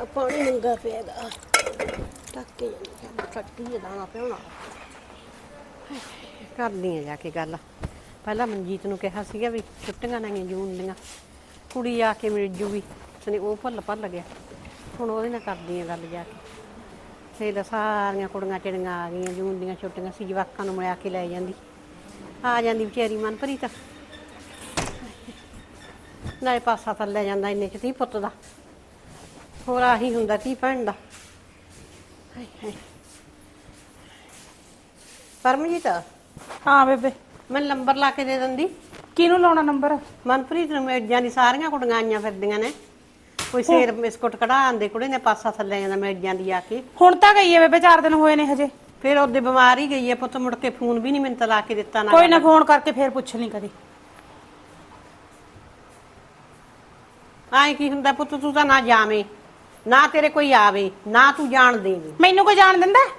ਆਹ ਪਾਣੀ ਮੰਗਾ ਪਿਆਗਾ ਟੱਕੇ ਜਾਂਦੇ ਟੱਕੀ ਦਾਣਾ ਪਿਉਣਾ ਕਰਦੀ ਆ ਜਾ ਕੇ ਗੱਲ। ਪਹਿਲਾਂ ਮਨਜੀਤ ਨੂੰ ਕਿਹਾ ਸੀਗਾ ਵੀ ਛੁੱਟੀਆਂ ਨਹੀਂ ਜੂਨ ਦੀਆਂ। ਕੁੜੀ ਆ ਕੇ ਮਿਲ ਜੂਗੀ। ਸਨੇ, ਉਹ ਭੱਲ ਭੱਲ ਗਿਆ। ਹੁਣ ਉਹਦੇ ਨਾਲ ਕਰਦੀ ਆ ਗੱਲ ਜਾ ਕੇ। ਫੇਰ ਤਾਂ ਸਾਰੀਆਂ ਕੁੜੀਆਂ ਚਿੜੀਆਂ ਆ ਗਈਆਂ, ਜੂਨ ਦੀਆਂ ਛੁੱਟੀਆਂ। ਸੀ ਜਵਾਕਾਂ ਨੂੰ ਮਿਲਿਆ ਕੇ ਲੈ ਜਾਂਦੀ। ਆ ਜਾਂਦੀ ਵਿਚਾਰੀ ਮਨਪ੍ਰੀਤ। ਨਾਲੇ ਪਾਸਾ ਥੱਲੇ ਜਾਂਦਾ, ਇੰਨੇ ਚ ਤੀ ਪੁੱਤ ਦਾ। ਹੋਰ ਆਹੀ ਹੁੰਦਾ ਤੀ ਭੈਣ ਦਾ। ਹਾਏ ਹਾਏ। ਪਰਮਜੀਤ? ਹਾਂ ਬੇਬੇ। ਮੈਂ ਨੰਬਰ ਲਾ ਕੇ ਦੇ ਦਿੰਦੀ। ਕਿਹਨੂੰ ਲਾਉਣਾ ਨੰਬਰ? ਮਨਪ੍ਰੀਤ ਨੂੰ ਮੇਜਾਂ ਦੀ ਸਾਰੀਆਂ ਕੁੜੀਆਂ ਆਈਆਂ ਫਿਰਦੀਆਂ ਨੇ। ਕੋਈ ਸੇਰ ਬਿਸਕੁਟ ਕਢਾ ਆਂਦੇ ਕੁੜੀ ਨੇ ਪਾਸਾ ਥੱਲੇ ਜਾਂਦਾ ਮੇਜਾਂ ਦੀ ਆ ਕੇ। ਹੁਣ ਤਾਂ ਗਈ ਹੈ ਬੇਬੇ 4 ਦਿਨ ਹੋਏ ਨੇ ਹਜੇ। ਫਿਰ ਉਹਦੇ ਬਿਮਾਰ ਹੀ ਗਈ ਹੈ ਪੁੱਤ ਮੁੜ ਕੇ ਫੋਨ ਵੀ ਨਹੀਂ ਮੈਨੂੰ ਤਾਂ ਲਾ ਕੇ ਦਿੱਤਾ ਨਾ ਕੋਈ ਨਾ। ਫੋਨ ਕਰਕੇ ਫੇਰ ਪੁੱਛ ਲਈ ਕਦੇ। ਆਏ ਕੀ ਹੁੰਦਾ ਪੁੱਤ ਤੂੰ ਤਾਂ ਨਾ ਜਾਵੇਂ। ਨਾ ਤੇਰੇ ਕੋਈ ਆਵੇ ਨਾ ਤੂੰ ਜਾਣ ਦੇਵੇਂ। ਮੈਨੂੰ ਕੋਈ ਜਾਣ ਦਿੰਦਾ? ਹੈ?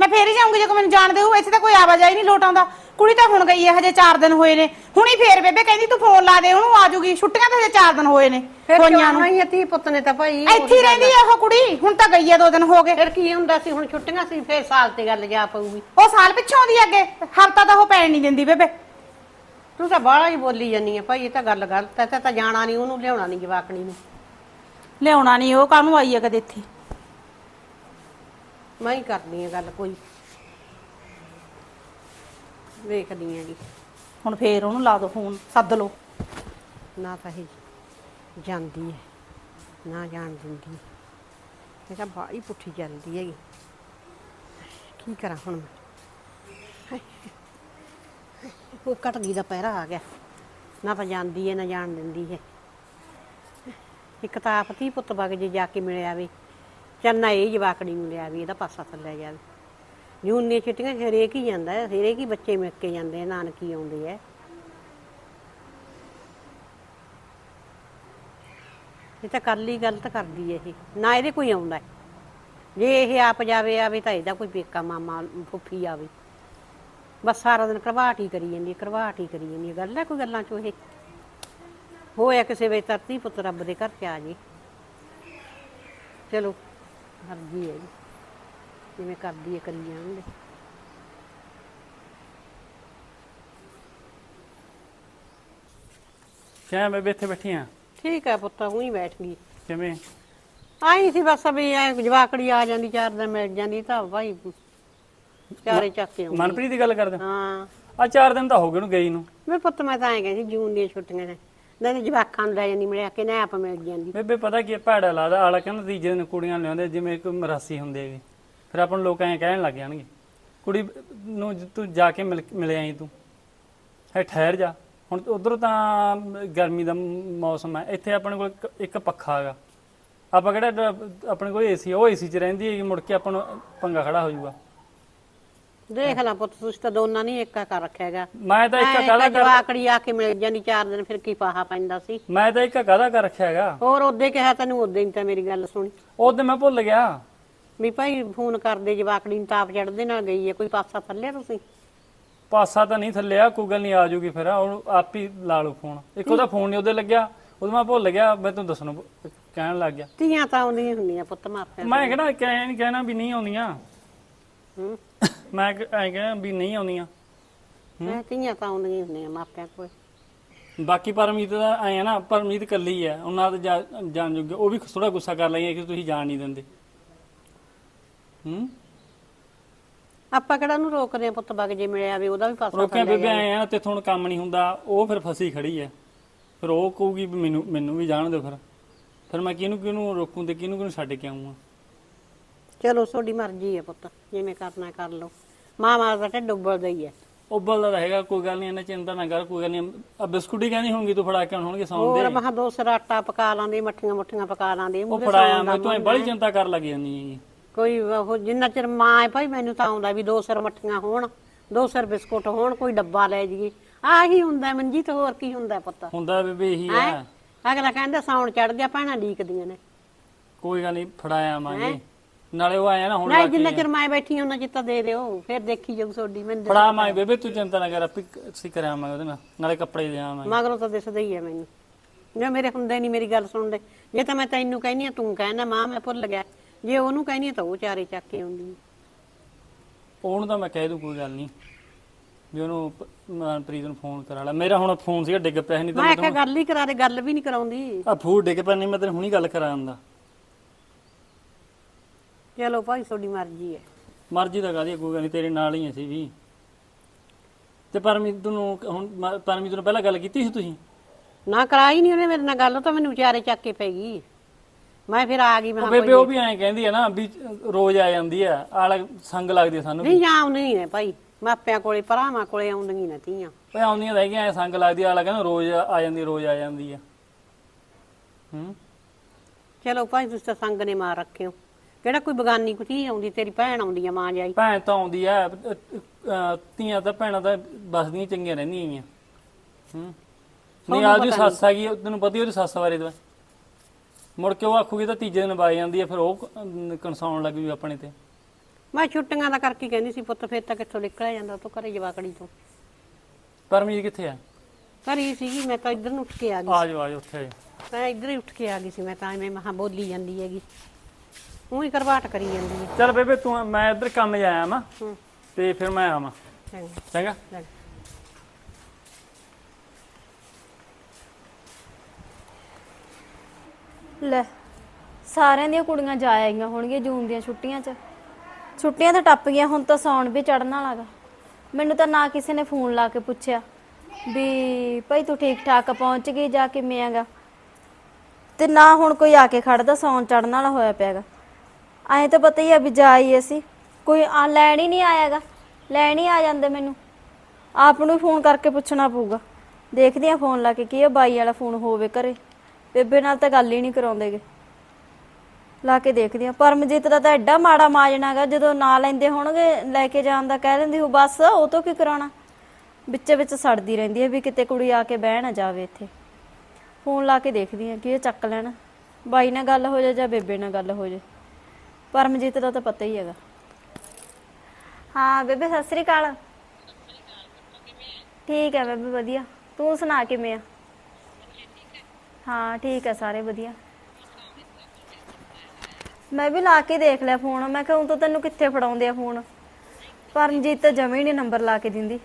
ਮੈਂ ਫੇਰ ਹੀ ਜਾਊਂਗੀ ਜੇ ਕੋਈ ਮੈਨੂੰ ਜਾਣਦੇ ਹੋ ਇੱਥੇ ਤਾਂ ਕੋਈ ਆਵਾਜਾਈ ਨਹੀਂ ਲੋਟ ਆਉਂਦਾ। ਕੁੜੀ ਤਾਂ ਹੁਣ ਗਈ ਹੈ ਹਜੇ 4 ਦਿਨ ਹੋਏ ਨੇ। ਹੁਣੀ ਫੇਰ ਬੇਬੇ ਕਹਿੰਦੀ ਤੂੰ ਫੋਨ ਲਾ ਦੇ ਉਹਨੂੰ ਆ ਜਾਊਗੀ ਛੁੱਟੀਆਂ ਤਾਂ ਹਜੇ 4 ਦਿਨ ਹੋਏ ਨੇ ਫਿਰ ਹੋਈਆਂ ਨੂੰ। ਨਹੀਂ ਤੀ ਪੁੱਤ ਨੇ ਤਾਂ ਭਾਈ ਇੱਥੇ ਹੀ ਰਹਿੰਦੀ ਉਹ ਕੁੜੀ ਹੁਣ ਤਾਂ ਗਈ ਹੈ 2 ਦਿਨ ਹੋ ਗਏ। ਫਿਰ ਕੀ ਹੁੰਦਾ ਸੀ ਹੁਣ ਛੁੱਟੀਆਂ ਸੀ ਫਿਰ ਸਾਲ ਤੇ ਗੱਲ ਜਾ ਪਊਗੀ। ਉਹ ਸਾਲ ਪਿੱਛੋਂ ਆਉਂਦੀ ਹੈ ਅੱਗੇ ਹਫਤਾ ਤਾਂ ਉਹ ਪੈਣ ਨਹੀਂ ਦਿੰਦੀ ਬੇਬੇ। ਤੂੰ ਤਾਂ ਬਾਹਲਾ ਹੀ ਬੋਲੀ ਜਾਨੀ ਹੈ ਭਾਈ ਇਹ ਤਾਂ ਗੱਲ ਗਲਤ ਹੈ ਤੇ ਤਾਂ ਜਾਣਾ ਨਹੀਂ ਉਹਨੂੰ ਲਿਆਉਣਾ ਨਹੀਂ ਜਵਾਕਣੀ ਨੂੰ। ਲਿਆਉਣਾ ਨਹੀਂ ਉਹ ਕਾਹਨੂੰ ਆਈ ਹੈ ਕਦੇ ਇੱਥੇ? ਮੈਂ ਹੀ ਕਰਦੀ ਆ ਗੱਲ ਕੋਈ। ਵੇਖਦੀ ਆਂਗੀ ਹੁਣ ਫੇਰ ਉਹਨੂੰ ਲਾ ਦੋ ਫੋਨ ਸੱਦ ਲਓ। ਨਾ ਤਾਂ ਇਹ ਜਾਂਦੀ ਹੈ ਨਾ ਜਾਣ ਦਿੰਦੀ। ਹੈ। ਇਹ ਤਾਂ ਬਾਹਲੀ ਪੁੱਠੀ ਚੱਲਦੀ ਹੈਗੀ। ਕੀ ਕਰਾਂ ਹੁਣ ਮੈਂ? ਉਹ ਕਟਦੀ ਦਾ ਪੈਰਾ ਆ ਗਿਆ। ਨਾ ਤਾਂ ਜਾਂਦੀ ਹੈ ਨਾ ਜਾਣ ਦਿੰਦੀ ਹੈ। ਇੱਕ ਤਾਂ ਆਪ ਧੀ ਪੁੱਤ ਵਗ ਜੇ ਜਾ ਕੇ ਮਿਲਿਆ ਵੀ ਚੰਨਾ ਇਹ ਜਵਾਕੜੀ ਨੂੰ ਲਿਆ ਵੀ ਇਹਦਾ ਪਾਸਾ ਥੱਲੇ ਜਾਵੇ ਜੂਨੀਆਂ ਛੁੱਟੀਆਂ 'ਚ ਹਰੇਕ ਹੀ ਜਾਂਦਾ ਹੈ, ਹਰੇਕ ਹੀ ਬੱਚੇ ਮਿਲ ਕੇ ਜਾਂਦੇ ਆ, ਨਾਨਕੀ ਆਉਂਦੇ ਆ। ਇਹ ਤਾਂ ਕੱਲ ਹੀ ਗਲਤ ਕਰਦੀ ਹੈ ਇਹ, ਨਾ ਇਹਦੇ ਕੋਈ ਆਉਂਦਾ। ਹੈ। ਜੇ ਇਹ ਆਪ ਜਾਵੇ, ਆਵੇ ਤਾਂ ਇਹਦਾ ਕੋਈ ਪੇਕਾ ਮਾਮਾ, ਫੁੱਫੀ ਆਵੇ। ਬਸ ਸਾਰਾ ਦਿਨ ਕਰਵਾਟ ਹੀ ਕਰੀ ਜਾਂਦੀ ਹੈ ਕਰਵਾਟ ਹੀ ਕਰੀ ਜਾਂਦੀ ਹੈ। ਗੱਲ ਹੈ ਕੋਈ ਗੱਲਾਂ ਚੋਂ ਇਹ? ਹੋਇਆ ਕਿਸੇ ਵੇ ਧਰਤੀ ਪੁੱਤ ਰੱਬ ਦੇ ਘਰ ਚ ਆ ਜੇ। ਚਲੋ ਮਰਜ਼ੀ ਹੈ ਜੀ। ਜਿਵੇਂ ਕਰਦੀ ਹੈ ਕਰੀ ਜਾਣਗੇ। ਕਿਵੇਂ ਬੇਬੇ ਇੱਥੇ ਬੈਠੀ ਆ? ਠੀਕ ਹੈ ਪੁੱਤ ਉਹੀ ਬੈਠ ਗਈ। ਕਿਵੇਂ? ਆਈ ਸੀ ਬਸ ਵੀ ਐ ਜਵਾਕੜੀ ਆ ਜਾਂਦੀ ਚਾਰ ਦਿਨ ਮਿਲ ਜਾਂਦੀ ਤਾਂ ਭਾਈ ਚਾਰੇ ਚੱਕ ਕੇ ਆਉਂਦੀ। ਮਨਪ੍ਰੀਤ ਦੀ ਗੱਲ ਕਰਦੇ? ਹਾਂ। ਆ ਚਾਰ ਦਿਨ ਤਾਂ ਹੋ ਗਏ ਉਹਨੂੰ ਗਈ ਨੂੰ। ਮੇਰੇ ਪੁੱਤ ਮੈਂ ਤਾਂ ਐ ਕਹਿੰਦੀ ਜੂਨ ਦੀਆਂ ਛੁੱਟੀਆਂ ਨੇ। ਨਹੀਂ ਜਵਾਕਾਂ ਨੂੰ ਲੈ ਜਾਂਦੀ ਮਿਲਿਆ ਕਿ ਨਾ ਆਪ ਮਿਲ ਜਾਂਦੀ। ਬੇਬੇ ਪਤਾ ਕੀ ਹੈ, ਭੈੜਾ ਲਾਦਾ ਆਲਾ ਕਹਿੰਦਾ ਤੀਜੇ ਦਿਨ ਕੁੜੀਆਂ ਲਿਆਉਂਦੇ ਜਿਵੇਂ ਕੋਈ ਮਰਾਸੀ ਹੁੰਦੀ ਹੈਗੀ। ਫਿਰ ਆਪਾਂ ਨੂੰ ਲੋਕ ਐਂ ਕਹਿਣ ਲੱਗ ਜਾਣਗੇ ਕੁੜੀ ਨੂੰ ਜ- ਤੂੰ ਜਾ ਕੇ ਮਿਲ ਮਿਲ ਆਈ ਤੂੰ। ਹੈ ਠਹਿਰ ਜਾ। ਹੁਣ ਉਧਰ ਤਾਂ ਗਰਮੀ ਦਾ ਮ- ਮੌਸਮ ਹੈ ਇੱਥੇ ਆਪਣੇ ਕੋਲ ਇੱਕ- ਇੱਕ ਪੱਖਾ ਹੈਗਾ। ਆਪਾਂ ਕਿਹੜਾ ਡ- ਆਪਣੇ ਕੋਲ ਏਸੀ ਉਹ ਏਸੀ 'ਚ ਰਹਿੰਦੀ ਹੈਗੀ ਮੁੜ ਕੇ ਆਪਾਂ ਨੂੰ ਪੰਗਾ ਖੜਾ ਹੋ ਜਾਊਗਾ। ਦੇਖ ਲੈ ਪੁੱਤ ਤੁਸੀਂ ਤਾਂ ਦੋਨਾਂ ਨਹੀਂ ਇੱਕਾ ਕਰ ਰੱਖਿਆ ਹੈਗਾ। ਮੈਂ ਤਾਂ ਇੱਕ ਕਾਹਦਾ ਕਰ ਜਵਾਕੜੀ ਆ ਕੇ ਮਿਲ ਜਾਂਦੀ ਚਾਰ ਦਿਨ ਫਿਰ ਕੀ ਪਾਹਾ ਪੈਂਦਾ ਸੀ? ਮੈਂ ਤਾਂ ਇੱਕ ਕਾਹਦਾ ਕਰ ਰੱਖਿਆ ਹੈਗਾ? ਹੋਰ ਉਹਦੇ ਕਿਹਾ ਤੈਨੂੰ ਉਹਦੇ ਨਹੀਂ ਤਾਂ ਮੇਰੀ ਗੱਲ ਸੁਣੀ। ਉਹਦੇ ਮੈਂ ਭੁੱਲ ਗਿਆ। ਵੀ ਭਾਈ ਫੋਨ ਕਰਦੇ ਜਵਾਕੜੀ ਨੂੰ ਤਾਪ ਚੜਦੇ ਨਾਲ ਗਈ ਹੈ ਕੋਈ ਪਾਸਾ ਥੱਲੇ ਤੁਸੀਂ? ਪਾਸਾ ਤਾਂ ਨਹੀਂ ਥੱਲਿਆ ਕੋਈ ਗੱਲ ਨਹੀਂ ਆ ਜੂਗੀ ਫਿਰ ਉਹ ਆਪ ਹੀ ਲਾ ਲਓ ਫੋਨ। ਇੱਕ ਉਹਦਾ ਫੋਨ ਨਹੀਂ ਉਹਦੇ ਲੱਗਿਆ ਉਦੋਂ ਮੈਂ ਭੁੱਲ ਗਿਆ ਮੈਂ ਤੁਹਾਨੂੰ ਦੱਸਣ ਕਹਿਣ ਲੱਗ ਗਿਆ। ਧੀਆਂ ਤਾਂ ਆਉਂਦੀਆਂ ਹੁੰਦੀਆਂ ਪੁੱਤ ਮਾਪਿਆਂ ਮੈਂ ਕਹਿੰਦਾ ਕਹਿ ਨਹੀਂ ਕਹਿਣਾ ਵੀ ਨਹੀਂ ਆਉਂਦੀਆਂ। ਹੂੰ। ਮੈਂ ਐ ਕਹਿਣਾ ਵੀ ਨਹੀਂ ਆਉਂਦੀਆਂ। ਮੈਂ ਧੀਆਂ ਤਾਂ ਆਉਂਦੀਆਂ ਹੁੰਦੀਆਂ ਮਾਪਿਆਂ ਕੋਲ। ਬਾਕੀ ਪਰਮੀਤ ਦਾ ਐ ਆ ਨਾ ਪਰਮੀਤ ਕੱਲੀ ਐ ਉਹਨਾਂ ਦਾ ਜਾ- ਜਾਣ ਜੋਗੇ ਉਹ ਵੀ ਥੋੜਾ ਗੁੱਸਾ ਕਰ ਲਈਏ ਕਿ ਤੁਸੀਂ ਜਾਣ ਨਹੀਂ ਦਿੰਦੇ। ਹੂੰ? ਆਪਾਂ ਕਿਹੜਾ ਨੂੰ ਰੋਕਦੇ ਆ ਪੁੱਤ ਬਗ ਜੇ ਮਿਲਿਆ ਵੀ ਉਹਦਾ ਵੀ ਪਾਸਾ ਰੋਕਿਆ ਬੇਬੇ ਐ ਆ ਤੇ ਹੁਣ ਕੰਮ ਨਹੀਂ ਹੁੰਦਾ ਉਹ ਫਿਰ ਫਸੀ ਖੜੀ ਐ ਫਿਰ ਉਹ ਕਹੂਗੀ ਵੀ ਮੈਨੂੰ ਮੈਨੂੰ ਵੀ ਜਾਣ ਦਿਓ ਫਿਰ। ਫਿਰ ਮੈਂ ਕਿਹਨੂੰ ਕਿਹਨੂੰ ਰੋਕੂ ਤੇ ਕਿਹਨੂੰ ਕਿਹਨੂੰ ਛੱਡ ਕੇ ਆਉਂਗਾ ਚਲੋ ਤੁਹਾਡੀ ਮਰਜ਼ੀ ਹੈ ਪੁੱਤ ਜਿਵੇਂ ਕਰਨਾ ਕਰ ਲਓ। ਮਾਂ ਮਾਂ ਦਾ ਢਿੱਡ ਉੱਬਲਦਾ ਹੀ ਹੈ। ਉਬਲਦਾ ਤਾਂ ਹੈਗਾ ਕੋਈ ਗੱਲ ਨਹੀਂ ਇਹਨਾਂ ਚਿੰਤਾ ਨਾ ਕਰ ਕੋਈ ਗੱਲ ਨਹੀਂ। ਆ ਬਿਸਕੁਟ ਹੀ ਕਹਿੰਦੀ ਹੋਣਗੀ ਤੂੰ ਫੜਾ ਕੇ ਹੋਰ ਸੌਂਦੇ ਮਹਾ ਦੋ ਸਿਰ ਆਟਾ ਪਕਾ ਲਾਂਦੇ ਮੱਠੀਆਂ ਮੁੱਠੀਆਂ ਪਕਾ ਲਾਂਦੇ ਉਹ ਫੜਾਇਆ ਮੈਂ ਤੂੰ ਬੜੀ ਚਿੰਤਾ ਕਰ ਲੱਗ ਹੈਗੀ। ਕੋਈ ਉਹ ਜਿੰਨਾ ਚਿਰ ਮਾਂ ਹੈ ਭਾਈ ਮੈਨੂੰ ਤਾਂ ਆਉਂਦਾ ਵੀ ਦੋ ਸਿਰ ਮੱਠੀਆਂ ਹੋਣ ਦੋ ਸਿਰ ਬਿਸਕੁਟ ਹੋਣ ਕੋਈ ਡੱਬਾ ਲੈ ਜੀਏ ਆਹੀ ਹੁੰਦਾ ਮਨਜੀਤ ਹੋਰ ਕੀ ਹੁੰਦਾ ਪੁੱਤ? ਹੁੰਦਾ ਬੇਬੇ ਇਹੀ ਹੈਂ? ਆ। ਅਗਲਾ ਕਹਿੰਦਾ ਸੌਣ ਚੜ ਗਿਆ ਭੈਣਾਂ ਡੀਕਦੀਆਂ ਨੇ। ਕੋਈ ਗੱਲ ਨਹੀਂ ਫੜਾਇਆ ਮਾਂਗੇ ਨਾਲੇ ਉਹ ਆਇਆ ਨਾ ਹੁਣ ਨਹੀਂ ਜਿੰਨਾ ਚਿਰ ਮੈਂ ਬੈਠੀ ਉਹਨਾਂ ਚਿਰ ਤਾਂ ਦੇ ਦਿਓ। ਫਿਰ ਦੇਖੀ ਜਾਊ ਤੁਹਾਡੀ ਮੈਨੂੰ ਫੜਾ ਮਾਂ ਬੇਬੇ ਤੂੰ ਚਿੰਤਾ ਨਾ ਕਰ ਆਪੇ ਅਸੀਂ ਕਰਿਆ ਮੈਂ ਉਹਦੇ ਨਾਲ। ਨਾਲੇ ਕੱਪੜੇ ਦੇ ਆਵਾਂ ਮਗਰੋਂ ਤਾਂ ਦਿਸਦਾ ਹੀ ਹੈ ਮੈਨੂੰ। ਜੇ ਮੇਰੇ ਹੁੰਦੇ ਨਹੀਂ ਮੇਰੀ ਗੱਲ ਸੁਣਦੇ। ਜੇ ਤਾਂ ਮੈਂ ਤੈਨੂੰ ਕਹਿੰਦੀ ਆ ਤੂੰ ਕਹਿੰਦਾ ਮਾਂ ਮੈਂ ਭੁੱਲ ਗਿਆ। ਜੇ ਉਹਨੂੰ ਕਹਿੰਦੀ ਆ ਤਾਂ ਉਹ ਚਾਰੇ ਚੱਕ ਕੇ ਆਉਂਦੀ ਆ। ਉਹਨੂੰ ਤਾਂ ਮੈਂ ਕਹਿ ਦੂੰ ਕੋਈ ਗੱਲ ਨਹੀਂ ਵੀ ਉਹਨੂੰ ਪ- ਮਨਪ੍ਰੀਤ ਨੂੰ ਫੋਨ ਕਰਾ ਲੈ। ਮੇਰਾ ਹੁਣ ਫੋਨ ਸੀਗਾ ਡਿੱਗ ਪਿਆ ਸੀ, ਨਹੀਂ ਤਾਂ ਮੈਂ ਮੈਂ ਕਿਹਾ ਗੱਲ ਹੀ ਕਰਾ ਦੇ ਗੱਲ ਵੀ ਨਹੀਂ ਕਰਾਉਂਦੀ। ਆ ਫੂਡ ਡਿੱਗ ਪਿਆ ਨਹੀਂ ਮੈਂ ਤੈਨੂੰ ਹੁਣੀ ਗੱਲ ਕਰਾ ਚਲੋ ਭਾਈ ਤੁਹਾਡੀ ਮਰਜ਼ੀ ਹੈ। ਮਰਜ਼ੀ ਤਾਂ ਕਾਹਦੀ ਆ, ਕੋਈ ਗੱਲ ਨਹੀਂ ਤੇਰੇ ਨਾਲ ਹੀ ਅਸੀਂ ਵੀ। ਤੇ ਪਰਮੀਤ ਨੂੰ ਹੁਣ ਮ- ਨੂੰ ਪਹਿਲਾਂ ਗੱਲ ਕੀਤੀ ਸੀ ਤੁਸੀਂ? ਨਾ ਕਰਾਈ ਨਹੀਂ ਉਹਨੇ ਮੇਰੇ ਨਾਲ ਗੱਲ ਉਹ ਤਾਂ ਮੈਨੂੰ ਵਿਚਾਰੇ ਚੱਕ ਕੇ ਪੈ ਗਈ। ਮੈਂ ਫਿਰ ਆ ਗਈ ਮੈਂ ਉਹ ਕਿਹਾ ਬੇਬੇ ਉਹ ਵੀ ਐਂ ਕਹਿੰਦੀ ਆ ਨਾ ਵੀ ਰੋਜ਼ ਆ ਜਾਂਦੀ ਆ ਆਲਾ ਸੰਗ ਲੱਗਦੀ ਆ ਸਾਨੂੰ ਨਹੀਂ ਜਾਉਂਦੀ ਨਹੀਂ ਨੇ ਭਾਈ ਮਾਪਿਆਂ ਕੋਲੇ ਭਰਾਵਾਂ ਕੋਲੇ ਆਉਂਦੀਆਂ ਨੇ ਧੀਆਂ ਓਏ ਆਉਂਦੀਆਂ ਰਹਿ ਗਈਆਂ ਐਂ ਸੰਗ ਲੱਗਦੀ ਆ ਆਲਾ ਕਹਿੰਦਾ ਰੋਜ਼ ਆ ਜਾਂਦੀ ਰੋਜ਼ ਆ ਜਾਂਦੀ ਆ ਹੂੰ? ਚਲੋ ਭਾਈ ਤੁਸੀਂ ਤਾਂ ਸੰਗ ਨੇ ਮਾਰ ਰੱਖਿਓ ਕਿਹੜਾ ਕੋਈ ਬਗਾਨੀ ਕੁ ਧੀ ਆਉਂਦੀ ਤੇਰੀ ਭੈਣ ਆਉਂਦੀ ਆ ਮਾਂ ਜਾਈ? ਭੈਣ ਤਾਂ ਆਉਂਦੀ ਆ ਅ- ਅ- ਧੀਆਂ ਤਾਂ ਭੈਣਾਂ ਤਾਂ ਬਸਦੀਆਂ ਚੰਗੀਆਂ ਰਹਿੰਦੀਆਂ ਹੂੰ। ਨਹੀਂ ਆ ਜੀ ਸੱਸ ਆ ਗਈ ਤੈਨੂੰ ਪਤਾ ਹੀ ਉਹਦੀ ਸੱਸ ਬਾਰੇ ਤਾਂ। ਮੁੜ ਕੇ ਉਹ ਆਖੂਗੀ ਤਾਂ ਤੀਜੇ ਦਿਨ ਬਾਈ ਜਾਂਦੀ ਆ ਫਿਰ ਉਹ ਕਨਸਾਉਣ ਲੱਗ ਜੂ ਆਪਣੇ ਤੇ। ਮੈਂ ਛੁੱਟੀਆਂ ਦਾ ਕਰਕੇ ਕਹਿੰਦੀ ਸੀ ਪੁੱਤ ਫਿਰ ਤਾਂ ਕਿੱਥੋਂ ਨਿਕਲਿਆ ਜਾਂਦਾ ਤੂੰ ਘਰੇ ਜਵਾਕੜੀ ਤੋਂ। ਪਰਮੀਤ ਕਿੱਥੇ ਆ? ਘਰੇ ਸੀਗੀ ਮੈਂ ਤਾਂ ਇੱਧਰ ਨੂੰ ਉੱਠ ਕੇ ਆ ਗਈ ਆ ਜਾਓ ਆ ਜਾਓ ਉੱਥੇ ਆ। ਮੈਂ ਇੱਧਰ ਹੀ ਉੱਠ ਕੇ ਆ ਗਈ ਸੀ ਮੈਂ ਤਾਂ ਐਵੇਂ ਮਹਾ ਬੋਲੀ ਜਾਂਦੀ ਹੈਗੀ। ਉਹੀ ਕਰਵਾਟ ਕਰੀ ਜਾਂਦੀ ਹੈ। ਚੱਲ ਬੇਬੇ ਤੂੰ ਮੈਂ ਇੱਧਰ ਕੰਮ ਜਾਇਆ ਮੈਂ ਹੂੰ। ਤੇ ਫਿਰ ਮੈਂ ਆਵਾਂ। ਚੰਗਾ। ਚੰਗਾ? ਲੈ। ਸਾਰਿਆਂ ਦੀਆਂ ਕੁੜੀਆਂ ਜਾ ਆਈਆਂ ਹੋਣਗੀਆਂ ਜੂਨ ਦੀਆਂ ਛੁੱਟੀਆਂ 'ਚ। ਛੁੱਟੀਆਂ ਤਾਂ ਟੱਪ ਗਈਆਂ ਹੁਣ ਤਾਂ ਸੌਣ ਵੀ ਚੜਨ ਵਾਲਾ ਗਾ। ਮੈਨੂੰ ਤਾਂ ਨਾ ਕਿਸੇ ਨੇ ਫੋਨ ਲਾ ਕੇ ਪੁੱਛਿਆ ਵੀ ਭਾਈ ਤੂੰ ਠੀਕ ਠਾਕ ਪਹੁੰਚ ਗਈ ਜਾ ਕਿਵੇਂ ਆਗਾ ਤੇ ਨਾ ਹੁਣ ਕੋਈ ਆ ਕੇ ਖੜਦਾ ਸੌਣ ਚੜਨ ਵਾਲਾ ਹੋਇਆ ਪਿਆਗਾ ਐਂ ਤਾਂ ਪਤਾ ਹੀ ਆ ਵੀ ਜਾਈ ਅਸੀਂ। ਕੋਈ ਆ, ਲੈਣ ਹੀ ਨਹੀਂ ਆਇਆਗਾ ਲੈਣ ਹੀ ਆ ਜਾਂਦੇ ਮੈਨੂੰ। ਆਪ ਨੂੰ ਫੋਨ ਕਰਕੇ ਪੁੱਛਣਾ ਪਊਗਾ। ਦੇਖਦੀ ਆ ਫੋਨ ਲਾ ਕੇ ਕੀ ਆ, ਬਾਈ ਵਾਲਾ ਫੋਨ ਹੋਵੇ ਘਰੇ। ਬੇਬੇ ਨਾਲ ਤਾਂ ਗੱਲ ਹੀ ਨਹੀਂ ਕਰਾਉਂਦੇਗੇ। ਲਾ ਕੇ ਦੇਖਦੀ ਆ ਪਰਮਜੀਤ ਦਾ ਤਾਂ ਐਡਾ ਮਾੜਾ ਮਾਜਣਾਗਾ ਜਦੋਂ ਨਾ ਲੈਂਦੇ ਹੋਣਗੇ, ਲੈ ਕੇ ਜਾਣ ਦਾ ਕਹਿ ਦਿੰਦੀ ਉਹ ਬਸ ਉਹ ਤੋਂ ਕੀ ਕਰਾਉਣਾ? ਵਿੱਚ ਵਿੱਚ ਸੜਦੀ ਰਹਿੰਦੀ ਹੈ ਵੀ ਕਿਤੇ ਕੁੜੀ ਆ ਕੇ ਬਹਿ ਨਾ ਜਾਵੇ ਇੱਥੇ। ਫੋਨ ਲਾ ਕੇ ਦੇਖਦੀ ਆ ਕਿ ਇਹ ਚੱਕ ਲੈਣ। ਬਾਈ ਨਾਲ ਗੱਲ ਹੋ ਜਾ ਜਾਂ ਬੇਬੇ ਨਾਲ ਗੱਲ ਹੋ ਜਾ ਪਰਮਜੀਤ ਦਾ ਤਾਂ ਪਤਾ ਹੀ ਹੈਗਾ। ਹਾਂ ਬੇਬੇ, ਸਤਿ ਸ੍ਰੀ ਅਕਾਲ। ਠੀਕ ਹੈ ਬੇਬੇ, ਵਧੀਆ। ਤੂੰ ਸੁਣਾ ਕਿਵੇਂ ਆ? ਹਾਂ, ਠੀਕ ਹੈ, ਸਾਰੇ ਵਧੀਆ। ਮੈਂ ਵੀ ਲਾ ਕੇ ਦੇਖ ਲਿਆ ਫੋਨ। ਮੈਂ ਕਿਹਾ ਹੁਣ ਤਾਂ ਤੈਨੂੰ ਕਿੱਥੇ ਫੜਾਉਂਦੇ ਆ ਫੋਨ? ਪਰਮਜੀਤ ਤਾਂ ਜਮੇ ਹੀ ਨਹੀਂ ਨੰਬਰ ਲਾ ਕੇ ਦਿੰਦੀ।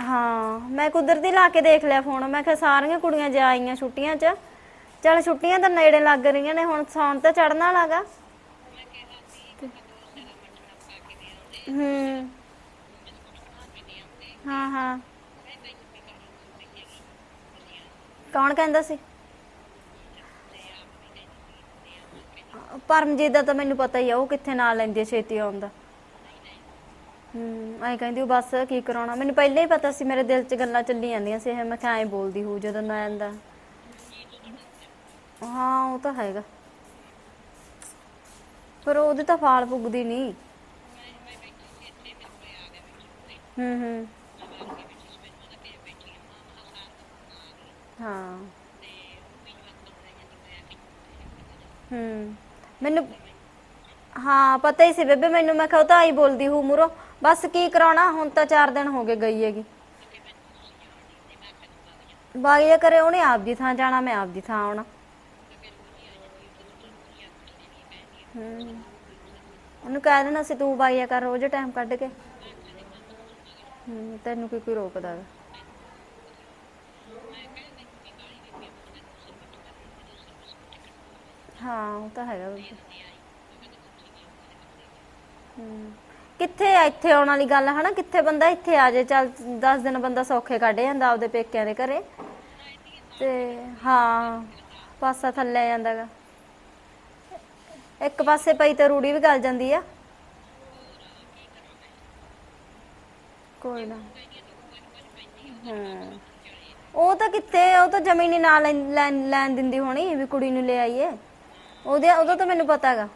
ਹਾਂ, ਮੈਂ ਕੁਦਰਤੀ ਲਾ ਕੇ ਦੇਖ ਲਿਆ ਫੋਨ। ਮੈਂ ਕਿਹਾ ਸਾਰੀਆਂ ਕੁੜੀਆਂ ਜਾ ਆਈਆਂ ਛੁੱਟੀਆਂ 'ਚ। ਚਲ ਛੁੱਟੀਆਂ ਤਾਂ ਨੇੜੇ ਲੱਗ ਰਹੀਆਂ ਨੇ, ਹੁਣ ਸੌਣ ਤਾਂ ਚੜਨ ਵਾਲਾਗਾ ਹੂੰ। ਹਾਂ ਹਾਂ। ਕੌਣ ਕਹਿੰਦਾ ਸੀ? ਪਰਮਜੀਤ ਦਾ ਤਾਂ ਮੈਨੂੰ ਪਤਾ ਹੀ ਆ, ਉਹ ਕਿੱਥੇ ਨਾਲ ਲੈਂਦੀ ਆ ਛੇਤੀ ਆਉਂਦਾ ਹੂੰ, ਐ ਕਹਿੰਦੀ ਉਹ ਬਸ ਕੀ ਕਰਾਉਣਾ। ਮੈਨੂੰ ਪਹਿਲਾਂ ਹੀ ਪਤਾ ਸੀ, ਮੇਰੇ ਦਿਲ 'ਚ ਗੱਲਾਂ ਚੱਲੀ ਜਾਂਦੀਆਂ ਸੀ, ਇਹ ਮੈਂ ਕਿਹਾ ਐਂ ਬੋਲਦੀ ਹੂ ਜਦੋਂ ਨਾ ਆਂਦਾ। ਹਾਂ, ਉਹ ਤਾਂ ਹੈਗਾ। ਪਰ ਉਹਦੇ ਤਾਂ ਫਾਲ ਪੁੱਗਦੀ ਨਹੀਂ ਹੂੰ ਹੂੰ। ਹਾਂ। ਹੂੰ। ਮੈਨੂੰ, ਹਾਂ, ਪਤਾ ਹੀ ਸੀ ਬੇਬੇ, ਮੈਨੂੰ ਮੈਂ ਕਿਹਾ ਉਹ ਤਾਂ ਆਈ ਬੋਲਦੀ ਹੂੰ ਮੁਰੋ। ਬਸ ਕੀ ਕਰਾਉਣਾ, ਹੁਣ ਤਾਂ 4 ਦਿਨ ਹੋ ਗਏ ਗਈ ਹੈਗੀ। ਬਾਈ ਬਾਗਿਆ ਕਰੇ, ਉਹਨੇ ਆਪ ਦੀ ਥਾਂ ਜਾਣਾ, ਮੈਂ ਆਪ ਦੀ ਥਾਂ ਆਉਣਾ। ਹੂੰ। ਉਹਨੂੰ ਕਹਿ ਦੇਣਾ ਸੀ, ਤੂੰ ਬਾਗਿਆ ਕਰ ਰੋਜ਼ ਟਾਈਮ ਕੱਢ ਕੇ। ਹੂੰ, ਤੈਨੂੰ ਕੋਈ ਕੋਈ ਰੋਕਦਾ ਗਾ। ਹਾਂ, ਉਹ ਤਾਂ ਹੈਗਾ ਬੇਬੇ ਹੂੰ। ਕਿੱਥੇ ਆ ਇੱਥੇ ਆਉਣ ਵਾਲੀ ਗੱਲ, ਹਨਾ? ਕਿੱਥੇ ਬੰਦਾ ਇੱਥੇ ਆ ਜੇ? ਚੱਲ 10 ਦਿਨ ਬੰਦਾ ਸੌਖੇ ਕੱਢ ਜਾਂਦਾ ਆਪਦੇ ਪੇਕਿਆਂ ਦੇ ਘਰੇ। ਤੇ, ਹਾਂ, ਪਾਸਾ ਥੱਲੇ ਜਾਂਦਾਗਾ ਇੱਕ ਪਾਸੇ ਪਈ ਤੇ ਰੂੜੀ ਵੀ ਗਲ ਜਾਂਦੀ ਆ। ਕੋਈ ਨਾ। ਹਾਂ। ਉਹ ਤਾਂ ਕਿੱਥੇ ਉਹ ਤਾਂ ਜ਼ਮੀਨੀ ਨਾਲ ਲੈਣ- ਲੈਣ ਲੈਣ ਦਿੰਦੀ ਹੋਣੀ ਵੀ ਕੁੜੀ ਨੂੰ ਲੈ ਆਈਏ। ਉਹਦੇ ਉਹਦਾ ਤਾਂ ਮੈਨੂੰ ਪਤਾ ਹੈਗਾ।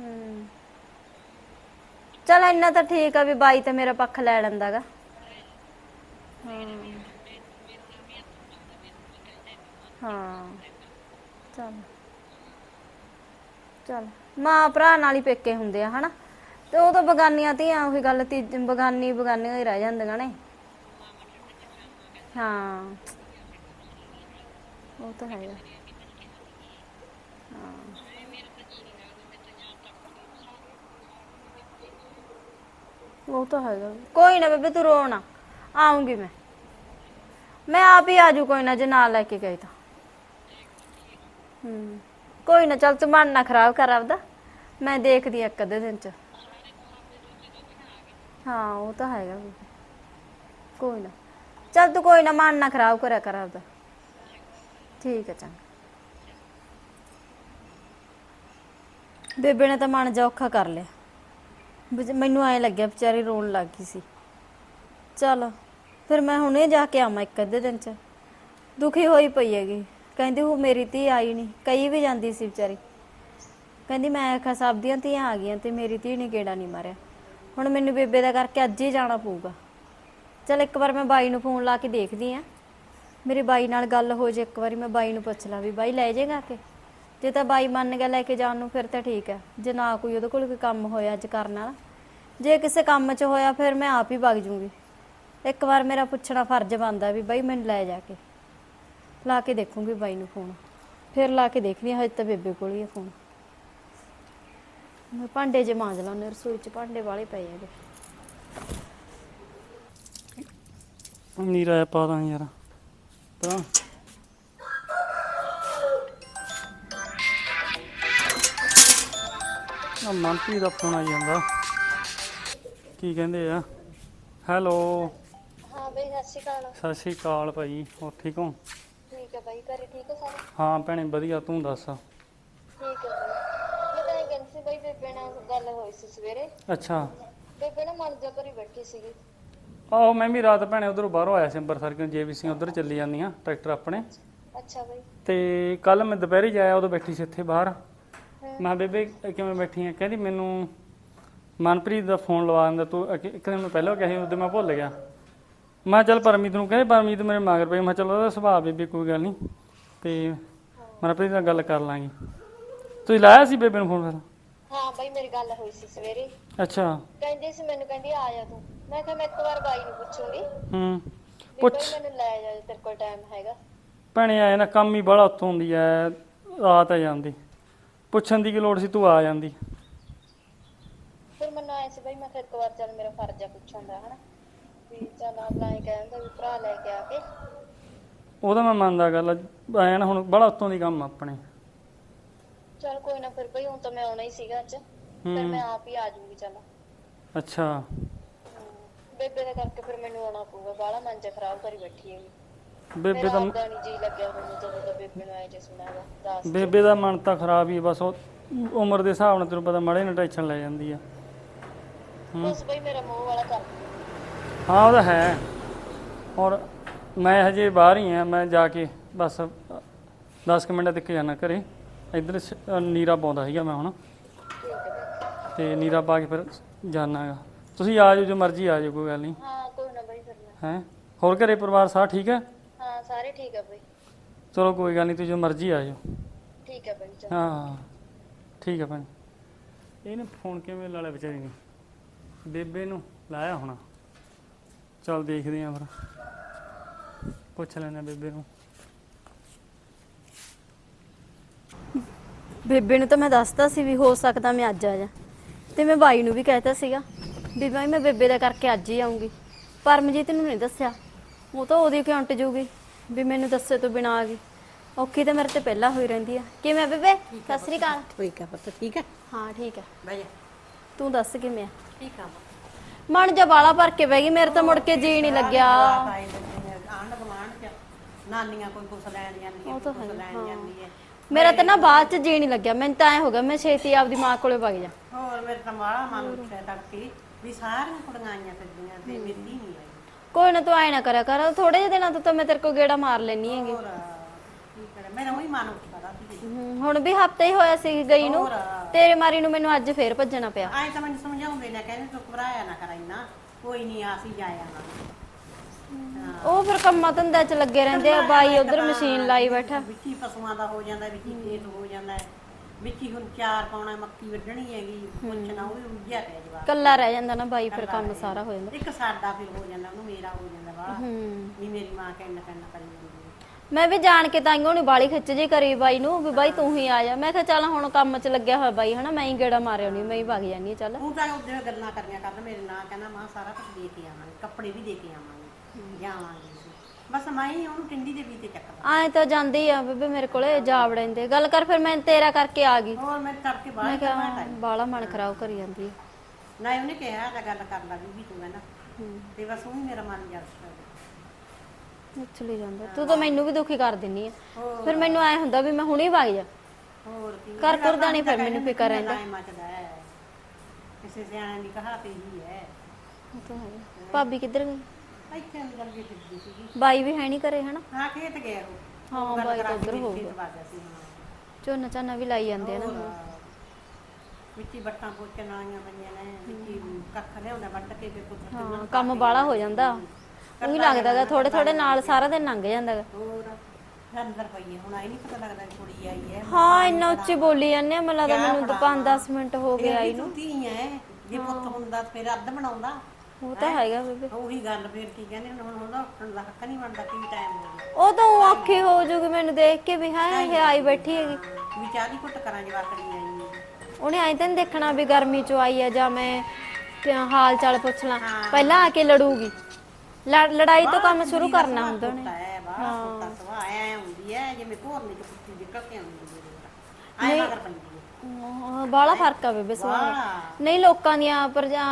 ਹੂੰ। ਚਲ ਇੰਨਾ ਤਾਂ ਠੀਕ ਆ ਵੀ ਬਾਈ ਤੇ ਮੇਰਾ ਪੱਖ ਲੈ ਲੈਂਦਾਗਾ ਹਾਂ। ਚਲ। ਚੱਲ। ਮਾਂ ਭਰਾ ਨਾਲ ਹੀ ਪੇਕੇ ਹੁੰਦੇ ਆ, ਹਨਾ? ਤੇ ਉਹ ਤਾਂ ਬਗਾਨੀਆਂ ਧੀਆਂ, ਉਹੀ ਗੱਲ ਤੀ, ਬਗਾਨੀ ਬਗਾਨੀਆਂ ਹੀ ਰਹਿ ਜਾਂਦੀਆਂ ਨੇ। ਹਾਂ। ਉਹ ਤਾਂ ਹੈਗਾ ਹਾਂ। ਉਹ ਤਾਂ ਹੈਗਾ ਕੋਈ ਨਾ ਬੇਬੇ, ਤੂੰ ਰੋ ਨਾ। ਆਉਂਗੀ ਮੈਂ। ਮੈਂ ਆਪ ਹੀ ਆਜੂ, ਕੋਈ ਨਾ, ਜੇ ਨਾਲ ਲੈ ਕੇ ਗਈ ਤਾਂ। ਹੂੰ। ਕੋਈ ਨਾ, ਚੱਲ ਤੂੰ ਮਨ ਨਾ ਖਰਾਬ ਕਰ ਆਪਦਾ। ਮੈਂ ਦੇਖਦੀ ਆ ਇੱਕ ਅੱਧੇ ਦਿਨ ਚ। ਹਾਂ, ਉਹ ਤਾਂ ਹੈਗਾ ਬੇਬੇ ਕੋਈ ਨਾ। ਚੱਲ ਤੂੰ ਕੋਈ ਨਾ, ਮਨ ਨਾ ਖਰਾਬ ਕਰਿਆ ਕਰ ਆਪਦਾ। ਠੀਕ ਹੈ, ਚੰਗਾ। ਬੇਬੇ ਨੇ ਤਾਂ ਮਨ ਜਾ ਔਖਾ ਕਰ ਲਿਆ। ਵਿਚ- ਮੈਨੂੰ ਐ ਲੱਗਿਆ ਵਿਚਾਰੀ ਰੋਣ ਲੱਗ ਗਈ ਸੀ। ਚਲ, ਫਿਰ ਮੈਂ ਹੁਣੇ ਜਾ ਕੇ ਆਵਾਂ ਇੱਕ ਅੱਧੇ ਦਿਨ ਚ। ਦੁਖੀ ਹੋਈ ਪਈ ਹੈਗੀ। ਕਹਿੰਦੀ ਉਹ ਮੇਰੀ ਧੀ ਆਈ ਨਹੀਂ ਕਈ ਵੀ ਜਾਂਦੀ ਸੀ ਵਿਚਾਰੀ। ਕਹਿੰਦੀ ਮੈਂ ਆਖਾ ਸਭ ਦੀਆਂ ਧੀਆਂ ਆ ਗਈਆਂ ਤੇ ਮੇਰੀ ਧੀ ਨੇ ਗੇੜਾ ਨਹੀਂ ਮਾਰਿਆ। ਹੁਣ ਮੈਨੂੰ ਬੇਬੇ ਦਾ ਕਰਕੇ ਅੱਜ ਹੀ ਜਾਣਾ ਪਊਗਾ। ਚਲ ਇੱਕ ਵਾਰ ਮੈਂ ਬਾਈ ਨੂੰ ਫੋਨ ਲਾ ਕੇ ਦੇਖਦੀ ਆ। ਮੇਰੇ ਬਾਈ ਨਾਲ ਗੱਲ ਹੋ ਜੇ ਇੱਕ ਵਾਰੀ, ਮੈਂ ਬਾਈ ਨੂੰ ਪੁੱਛ ਲਾਂ ਵੀ ਬਾਈ ਲੈ ਜਾਏਗਾ ਕਿ। ਜੇ ਤਾਂ ਬਾਈ ਮੰਨ ਗਿਆ ਲੈ ਕੇ ਜਾਣ ਨੂੰ, ਫਿਰ ਤਾਂ ਠੀਕ ਹੈ ਜੇ ਨਾ ਕੋਈ ਉਹਦੇ ਕੋਲ ਕੋਈ ਕੰਮ ਹੋਇਆ ਅੱਜ ਕਰਨ ਵਾਲਾ। ਜੇ ਕਿਸੇ ਕੰਮ 'ਚ ਹੋਇਆ, ਫਿਰ ਮੈਂ ਆਪ ਹੀ ਵਗ ਜੂੰਗੀ। ਇੱਕ ਵਾਰ ਮੇਰਾ ਪੁੱਛਣਾ ਫਰਜ਼ ਬਣਦਾ ਵੀ ਬਾਈ ਮੈਨੂੰ ਲੈ ਜਾ ਕੇ। ਲਾ ਕੇ ਦੇਖੂੰਗੀ ਬਾਈ ਨੂੰ ਫੋਨ। ਫਿਰ ਲਾ ਕੇ ਦੇਖਦੀ ਹਾਂ ਹਜੇ ਤਾਂ ਬੇਬੇ ਕੋਲ ਹੀ ਹੈ ਫੋਨ। ਮੈਂ ਭਾਂਡੇ ਜੇ ਮਾਂਜ ਲਾਂ ਨੇ ਰਸੋਈ 'ਚ ਭਾਂਡੇ ਵਾਲੇ ਪਏ ਹੈਗੇ। ਨੀਰਾ ਪਾ ਦਾਂ ਯਾਰ। ਤਾਂ ਆ ਮੰਪੀ ਦਾ ਫੋਨ ਆਈ ਜਾਂਦਾ। ਕੀ ਕਹਿੰਦੇ ਆ? ਹੈਲੋ। ਹਾਂ ਬਈ ਸਤਿ ਸ਼੍ਰੀ ਅਕਾਲ। ਸਤਿ ਸ਼੍ਰੀ ਅਕਾਲ ਭਾਈ ਹੋਰ ਠੀਕ ਹੈ? ਬਾਈ ਘਰੇ ਠੀਕ ਹੈ ਸਾਰੇ? ਹਾਂ ਭੈਣੇ ਵਧੀਆ ਤੂੰ ਦੱਸ? ਠੀਕ ਹੈ ਬਾਈ ਮੈਂ ਤਾਂ ਇਹ ਕਹਿੰਦੀ ਸੀ ਬਾਈ ਬੇਬੇ ਨਾਲ ਗੱਲ ਹੋਈ ਸੀ ਸਵੇਰੇ। ਅੱਛਾ। ਬੇਬੇ ਨਾ ਮਨ ਜਾ ਬੈਠੀ ਸੀਗੀ। ਆਹੋ ਮੈਂ ਵੀ ਰਾਤ ਭੈਣੇ ਉਧਰੋਂ ਬਾਹਰੋਂ ਆਇਆ ਸੀ ਅੰਬਰਸਰ ਕਿਉਂ ਜੇਬੀਸੀ ਉਧਰ ਚੱਲੀ ਜਾਂਦੀਆਂ ਟਰੈਕਟਰ ਆਪਣੇ। ਅੱਛਾ ਬਾਈ। ਤੇ ਕੱਲ ਮੈਂ ਦੁਪਹਿਰੇ ਜਾਇਆ ਉਦੋਂ ਬੈਠੀ ਸੀ ਇੱਥੇ ਬਾਹਰ। ਮੈਂ ਕਿਹਾ, ਬੇਬੇ ਕਿਵੇਂ ਬੈਠੀ ਆ ਕਹਿੰਦੀ ਮੈਨੂੰ ਮਨਪ੍ਰੀਤ ਦਾ ਫੋਨ ਲਵਾ ਦਿੰਦਾ ਤੂੰ ਇੱਕ ਇੱਕ ਦਿਨ ਮੈਂ ਪਹਿਲਾਂ ਕਿਹਾ ਸੀ ਉਦੋਂ ਮੈਂ ਭੁੱਲ ਗਿਆ। ਮੈਂ ਚੱਲ ਪਰਮੀਤ ਨੂੰ ਕਹਿੰਦੇ ਪਰਮੀਤ ਮੇਰੇ ਮਗਰ ਪਈ ਮੈਂ ਚੱਲ ਉਹਦਾ ਸੁਭਾਅ ਬੇਬੇ ਕੋਈ ਗੱਲ ਨਹੀਂ। ਤੇ ਮਨਪ੍ਰੀਤ ਨਾਲ ਗੱਲ ਕਰ ਲਾਂਗੇ। ਤੁਸੀਂ ਲਾਇਆ ਸੀ ਬੇਬੇ ਨੂੰ ਫੋਨ ਫਿਰ? ਹਾਂ ਬਾਈ ਮੇਰੀ ਗੱਲ ਹੋਈ ਸੀ ਸਵੇਰੇ। ਅੱਛਾ। ਕਹਿੰਦੀ ਸੀ ਮੈਨੂੰ ਕਹਿੰਦੀ ਆ ਜਾ ਤੂੰ। ਮੈਂ ਕਿਹਾ ਮੈਂ ਇੱਕ ਵਾਰ ਬਾਈ ਨੂੰ ਪੁੱਛੂੰਗੀ। ਹੂੰ। ਵੀ ਪੁੱਛ। ਬਾਈ ਮੈਨੂੰ ਲੈ ਜਾ ਜੇ ਤੇਰੇ ਕੋਲ ਟਾਈਮ ਹੈਗਾ। ਭੈਣੇ ਆਏ ਨਾ ਕੰਮ ਹੀ ਬੜਾ ਉੱਥੋਂ ਹੁੰਦੀ ਐ। ਰਾਤ ਆ ਜਾਂਦੀ। ਪੁੱਛਣ ਦੀ ਕੀ ਲੋੜ ਸੀ ਤੂੰ ਆ ਜਾਂਦੀ। ਫਿਰ ਮੈਨੂੰ ਆਇਆ ਸੀ ਬਾਈ ਮੈਂ ਕਿਹਾ ਇੱਕ ਵਾਰ ਚੱਲ ਮੇਰਾ ਫਰਜ਼ ਆ ਪੁੱਛਣ ਦਾ ਹਨਾ। ਵੀ ਚੱਲ ਆਪਣਾ ਇਹ ਕਹਿੰਦਾ ਵੀ ਭਰਾ ਲੈ ਕੇ ਆ ਕੇ। ਉਹਦਾ ਮੈਂ ਮੰਨਦਾ ਗੱਲ ਆਇਆ ਨਾ ਹੁਣ ਬੜਾ ਉੱਤੋਂ ਦੀ ਕੰਮ ਆ ਆਪਣੇ। ਚੱਲ ਕੋਈ ਨਾ ਫਿਰ ਬਈ ਹੁਣ ਤਾਂ ਮੈਂ ਆਉਣਾ ਹੀ ਸੀਗਾ ਅੱਜ। ਫਿਰ ਹੂੰ। ਮੈਂ ਆਪ ਹੀ ਆ ਜਾਊਂਗੀ ਚੱਲ। ਅੱਛਾ। ਬੇਬੇ ਦੇ ਕਰਕੇ ਫਿਰ ਮੈਨੂੰ ਆਉਣਾ ਪਊਗਾ ਬਾਹਲਾ ਮਨ ਚ ਖਰਾਬ ਕਰੀ ਬੈਠੀ ਹੈਗੀ। ਬੇਬੇ ਮੇਰਾ ਆਪਦਾ ਨਹੀਂ ਜੀ ਲੱਗਿਆ ਮੈਨੂੰ ਜਦੋਂ ਦਾ ਬੇਬੇ ਨੂੰ ਆਏ ਜੇ ਸੁਣਾਗਾ ਦੱਸ ਬੇਬੇ ਦਾ ਮਨ ਤਾਂ ਖਰਾਬ ਹੀ ਆ, ਬਸ ਉਹ ਉਮਰ ਦੇ ਹਿਸਾਬ ਨਾਲ ਤੈਨੂੰ ਪਤਾ ਮਾੜੇ ਨਾਲ ਟੈਨਸ਼ਨ ਲੈ ਜਾਂਦੀ ਆ। ਬਸ ਬਈ ਮੇਰਾ ਮੂੰਹ ਵਾਲਾ ਕਰ ਦਿੰਦੀ। ਹਾਂ ਉਹਦਾ ਹੈ। ਔਰ ਮੈਂ ਹਜੇ ਬਾਹਰ ਹੀ ਆ ਮੈਂ ਜਾ ਕੇ ਬਸ 10 ਮਿੰਟ ਤੱਕ ਜਾਣਾ ਘਰੇ। ਇੱਧਰ ਸ- ਅ, ਨੀਰਾ ਪਾਉਂਦਾ ਸੀਗਾ ਮੈਂ ਹੁਣ। ਤੇ ਨੀਰਾ ਪਾ ਕੇ ਫਿਰ ਜਾਣਾਗਾ ਤੁਸੀਂ ਆ ਜਾਓ ਜੋ ਮਰਜ਼ੀ ਆ ਜਾਓ ਕੋਈ ਗੱਲ ਨਹੀਂ। ਹਾਂ ਕੋਈ ਨਾ ਬਈ ਫਿਰ ਮੈਂ। ਹੈ? ਹੋਰ ਘਰੇ ਪਰਿਵਾਰ ਸਾਰਾ ਠੀਕ ਹੈ? ਹਾਂ ਸਾਰੇ ਠੀਕ ਹੈ ਬਈ। ਚਲੋ ਕੋਈ ਗੱਲ ਨਹੀਂ ਤੁਸੀਂ ਜੋ ਮਰਜ਼ੀ ਆ ਜਾਓ। ਠੀਕ ਹੈ ਬਈ ਚਲ ਹਾਂ ਠੀਕ ਹੈ ਭੈਣ। ਇਹਨੇ ਫੋਨ ਕਿਵੇਂ ਲਾ ਲਿਆ ਵਿਚਾਰੀ ਨੇ? ਬੇਬੇ ਨੂੰ ਲਾਇਆ ਹੋਣਾ। ਚਲ ਦੇਖਦੇ ਆਂ ਫਿਰ। ਪੁੱਛ ਲੈਣਾ ਬੇਬੇ ਨੂੰ। ਬੇਬੇ ਨੂੰ ਤਾਂ ਮੈਂ ਦੱਸਤਾ ਸੀ ਵੀ ਹੋ ਸਕਦਾ ਮੈਂ ਅੱਜ ਆ ਜਾ। ਤੇ ਮੈਂ ਬਾਈ ਨੂੰ ਵੀ ਕਹਿਤਾ ਸੀਗਾ ਵੀ ਬਾਈ ਮੈਂ ਬੇਬੇ ਦਾ ਕਰਕੇ ਅੱਜ ਹੀ ਆਉਂਗੀ ਪਰਮਜੀਤ ਨੂੰ ਨਹੀਂ ਦੱਸਿਆ। ਉਹ ਤਾਂ ਉਹਦੀ ਕਿਉਂ ਟਜੂਗੀ ਵੀ ਮੈਨੂੰ ਦੱਸੇ ਤੋਂ ਬਿਨਾ ਆ ਗਈ। ਔਖੀ ਤਾਂ ਮੇਰੇ ਤੇ ਪਹਿਲਾਂ ਹੋਈ ਰਹਿੰਦੀ ਆ। ਕਿਵੇਂ ਆ ਬੇਬੇ? ਸਤਿ ਸ੍ਰੀ ਅਕਾਲ। ਠੀਕ ਹੈ ਪੁੱਤ ਠੀਕ ਹੈ ਹਾਂ ਠੀਕ ਆ। ਜਾ। ਤੂੰ ਦੱਸ ਕਿਵੇਂ ਆ? ਠੀਕ ਆ। ਮਨ ਜਾ ਬਾਲਾ ਭਰ ਕੇ ਬਹਿ ਗਈ ਮੇਰੇ ਤਾਂ ਮੁੜ ਕੇ ਜੀ ਨਹੀਂ ਲੱਗਿਆ। ਆਂਡ ਗਵਾਂਡ ਚ ਨਾਨੀਆਂ ਕੋਈ ਕੁਛ ਲੈਣ ਜਾਂਦੀ ਉਹ ਤਾਂ ਕੁਛ ਹੈ, ਲੈਣ ਜਾਂਦੀ ਹੈ। ਮੇਰਾ ਤਾਂ ਨਾ ਬਾਅਦ ਚ ਜੀ ਨਹੀਂ ਲੱਗਿਆ ਮੈਨੂੰ ਤਾਂ ਐ ਹੋ ਗਿਆ ਮੈਂ ਛੇਤੀ ਆਪਦੀ ਮਾਂ ਕੋਲੇ ਵਗ ਜਾ। ਹੋਰ ਮੇਰੇ ਤਾਂ ਮਾੜਾ ਮਨ ਉੱਠਿਆ ਤੜਕੇ ਵੀ ਸਾਰੀਆਂ ਕੁੜੀਆਂ ਆਈਆਂ ਫਿਰਦੀਆਂ ਤੇ ਮੇਰੀ ਨਹੀਂ ਆਈ। ਕੋਈ ਨਾ ਤੂੰ ਐ ਨਾ ਕਰਿਆ ਕਰ ਥੋੜੇ ਜਿਹੇ ਦਿਨਾਂ ਤੋਂ ਤਾਂ ਮੈਂ ਤੇਰੇ ਕੋਲ ਗੇੜਾ ਮਾਰ ਲੈਣੀ ਹੈਗੀ। ਹੋਰ ਕੀ ਕਰਾਂ? ਮੇਰਾ ਉਹੀ ਮਨ ਹਮ, ਹੁਣ ਵੀ ਹਫਤਾ ਹੀ ਹੋਇਆ ਸੀ ਗਈ ਨੂੰ। ਹੋਰ। ਤੇਰੇ ਮਾਰੀ ਨੂੰ ਮੈਨੂੰ ਅੱਜ ਫੇਰ ਭੱਜਣਾ ਪਿਆ। ਆਏ ਤਾਂ ਮੈਨੂੰ ਸਮਝਾਉਂਦੇ ਨੇ ਕਹਿੰਦੇ ਤੂੰ ਘਬਰਾਇਆ ਨਾ ਕਰ ਇੰਨਾ। ਕੋਈ ਨਹੀਂ ਆਸੀ ਜਾਇਆ ਨਾ ਉਹ ਫਿਰ ਕੰਮਾਂ ਧੰਦਾ ਚ ਲੱਗੇ ਰਹਿੰਦੇ ਆ ਬਾਈ ਉਧਰ ਮਸ਼ੀਨ ਲਾਈ ਬੈਠਾ। ਵਿੱਚੀ ਪਸ਼ੂਆਂ ਦਾ ਹੋ ਜਾਂਦਾ ਵਿੱਚੀ ਖੇਤ ਹੋ ਜਾਂਦਾ। ਹੈ। ਵਿੱਚ ਹੁਣ ਚਾਰ ਪਾਉਣਾ ਮੱਕੀ ਵੱਢਣੀ ਹੈਗੀ ਪੁੱਛਣਾ ਉਹ ਵੀ ਉੱਜਿਆ ਪਿਆ ਜਵਾਬ ਕੱਲਾ ਰਹਿ ਜਾਂਦਾ ਨਾ ਬਾਈ ਫਿਰ ਕੰਮ ਸਾਰਾ ਹੋ ਜਾਂਦਾ। ਇੱਕ ਸਾਡਾ ਫਿਰ ਹੋ ਜਾਂਦਾ ਉਹਨੂੰ ਮੇਰਾ ਹੋ ਜਾਂਦਾ ਵਾ। ਹੂੰ। ਵੀ ਮੇਰੀ ਮਾਂ ਕਹਿੰਦਾ ਕਹਿੰਦਾ ਕਰੀ ਮੈਂ ਵੀ ਜਾਣ ਕੇ ਤਾਈਓ ਨਹੀਂ ਬਾਲੀ ਖਿੱਚ ਜੇ ਕਰੀ ਬਾਈ ਨੂੰ ਵੀ ਬਾਈ ਤੂੰ ਹੀ ਆ ਜਾ। ਮੈਂ ਕਿਹਾ ਚੱਲ ਹੁਣ ਕੰਮ 'ਚ ਲੱਗਿਆ ਹੋਇਆ ਬਾਈ ਹਨਾ ਮੈਂ ਹੀ ਗੇੜਾ ਮਾਰਿਆ ਨਹੀਂ ਮੈਂ ਹੀ ਵਗ ਜਾਨੀ ਹਾਂ ਚੱਲ। ਉਹ ਤਾਂ ਉਹਦੇ ਗੱਲਾਂ ਕਰਨੀਆਂ ਕਰਦਾ ਮੇਰੇ ਨਾਲ ਕਹਿੰਦਾ ਮਾਂ ਸਾਰਾ ਕੁਝ ਦੇ ਕੇ ਆਵਾਂਗੇ ਕੱਪੜੇ ਵੀ ਦੇ ਕੇ ਆਵਾਂਗੇ ਜਾਵਾਂਗੇ ਅਸੀਂ। ਬਸ ਮੈਂ ਹੀ ਉਹਨੂੰ ਟਿੰਡੀ ਦੇ ਵੀ ਤੇ ਚੱਕਦਾ ਆਏ ਤਾਂ ਜਾਂਦੀ ਆ ਬੇਬੇ ਮੇਰੇ ਕੋਲੇ ਜਾ ਵੜੈਂਦੇ। ਗੱਲ ਕਰ ਫਿਰ ਮੈਂ ਤੇਰਾ ਕਰਕੇ ਆ ਗਈ। ਹੋਰ ਮੈਂ ਤੜਕੇ ਮੈਂ ਬਾਹਰ ਕਿਹਾ ਬਾਲਾ ਮਨ ਖਰਾਬ ਕਰੀ ਜਾਂਦੀ ਆ। ਨਾ ਉਹਨੇ ਕਿਹਾ ਤਾਂ ਗੱਲ ਕਰ ਲਾ ਵੀ ਤੂੰ ਕਹਿੰਦਾ ਤੇ ਬਸ ਉਹ ਮੇਰਾ ਮਨ ਜਰ ਚਲੀ ਜਾਂਦਾ। ਤੂੰ ਤਾਂ ਮੈਨੂੰ ਵੀ ਦੁਖੀ ਕਰ ਦਿੰਨੀ ਆ। ਫਿਰ ਮੈਨੂੰ ਐ ਹੁੰਦਾ ਵੀ ਮੈਂ ਹੁਣੇ ਵਗ ਜਾ। ਹੋਰ ਕੀ। ਘਰ ਘੁਰ ਦਾ ਨੀ ਫਿਰ ਮੈਨੂੰ ਫਿਕਰ ਰਹਿੰਦਾ। ਲਾਏ ਮੱਚਦਾ ਹੈ। ਕਿਸੇ ਸਿਆਣੇ ਦੀ ਇਹੀ ਹੈ ਉਹ ਤਾਂ ਹੈ। ਭਾਬੀ ਕਿੱਧਰ ਗਈ? ਇੱਥੇ ਅੰਦਰ ਵੀ ਫਿਰਦੀ ਸੀਗੀ। ਬਾਈ ਵੀ ਹੈ ਨਹੀਂ ਘਰੇ ਹਨਾ? ਹਾਂ ਖੇਤ ਗਿਆ ਉਹ। ਹਾਂ, ਉਹ ਗੱਲ ਬਾਈ ਤਾਂ ਕਰਾ ਕੇ ਉੱਧਰ ਮੇਰੇ ਹੋਊਗਾ। ਖੇਤ ਵਗ ਗਿਆ ਸੀ ਹਾਂ। ਝੋਨਾ ਝਾਨਾ ਵੀ ਲਾਈ ਜਾਂਦੇ ਆ ਨਾ। ਹੋਰ, ਵਿੱਚੀ ਬੱਟਾਂ ਪੋਚਣ ਵਾਲੀਆਂ ਪਈਆਂ ਨੇ ਵਿੱਚੀ ਕੱਖ ਲਿਆਉਂਦਾ ਵੱਢ ਕੇ ਫਿਰ ਹਾਂ ਕੰਮ ਬਾਲਾ ਹੋ ਜਾਂਦਾ। ਉਹੀ ਲੱਗਦਾਗਾ ਥੋੜੇ ਥੋੜੇ ਨਾਲ ਸਾਰਾ ਦਿਨ ਲੰਘ ਜਾਂਦਾਗਾ ਹੋਰ ਅੰਦਰ ਪਈ ਹੈ ਹੁਣ ਆਈ ਨਹੀਂ ਪਤਾ ਲੱਗਦਾ ਵੀ ਕੁੜੀ ਆਈ ਹੈ ਹਾਂ ਇੰਨਾ ਉੱਚੀ ਬੋਲੀ ਜਾਂਦੇ ਆ ਮੈਨੂੰ ਲੱਗਦਾ ਮੈਨੂੰ ਤਾਂ 5-10 ਮਿੰਟ ਹੋ ਗਏ ਆਈ ਨੂੰ। ਤੂੰ ਧੀ ਹੈ ਜੇ ਪੁੱਤ ਹੁੰਦਾ ਤਾਂ ਫਿਰ ਅੱਧ ਬਣਾਉਂਦਾ ਉਹ ਤਾਂ ਹੈਗਾ ਬੇਬੇ। ਉਹੀ ਗੱਲ ਫਿਰ ਕੀ ਕਹਿੰਦੇ ਹੁਣ ਉਹਦਾ ਉੱਠਣ ਦਾ ਹੱਕ ਨਹੀਂ ਬਣਦਾ ਕੀ ਟਾਈਮ ਹੋ ਗਿਆ। ਉਹ ਤਾਂ ਉਹ ਔਖੀ ਹੋ ਜੂਗੀ ਮੈਨੂੰ ਦੇਖ ਕੇ ਵੀ ਹਾਂ ਇਹ ਆਈ ਬੈਠੀ ਹੈਗੀ। ਵੀ ਚਾਹ ਦੀ ਘੁੱਟ ਕਰਾਂ ਜਵਾਕੜੀ ਆਈ ਹੈ ਉਹਨੇ ਐਂ ਤਾਂ ਨੀ ਦੇਖਣਾ ਵੀ ਗਰਮੀ ਚ ਆਈ ਆ ਜਾਂ ਮੈਂ ਹਾਲ ਚਾਲ ਪੁੱਛ ਲਾਂ। ਪਹਿਲਾਂ ਆ ਕੇ ਲੜੂਗੀ। ਲੜ- ਲੜਾਈ ਤੋਂ ਕੰਮ ਸ਼ੁਰੂ ਕਰਨਾ ਹੁੰਦਾ ਉਹਨੇ। ਹੈ ਬਾਹਰ ਕੁੱਤਾ ਸਵਾ ਐ ਹੁੰਦੀ ਹੈ ਜਿਵੇਂ ਘੋਰਨੇ ਚ ਕੁੱਤੀ ਨਿਕਲ ਕੇ ਆਉਂਦੀ ਹੈ ਐ ਮਗਰ ਪੈਂਦੀ ਹੈ। ਬਾਲਾ ਫ਼ਰਕ ਆ ਬੇਬੇ ਬਾਹਲਾ। ਨਹੀਂ ਲੋਕਾਂ ਦੀਆਂ ਪਰਜਾ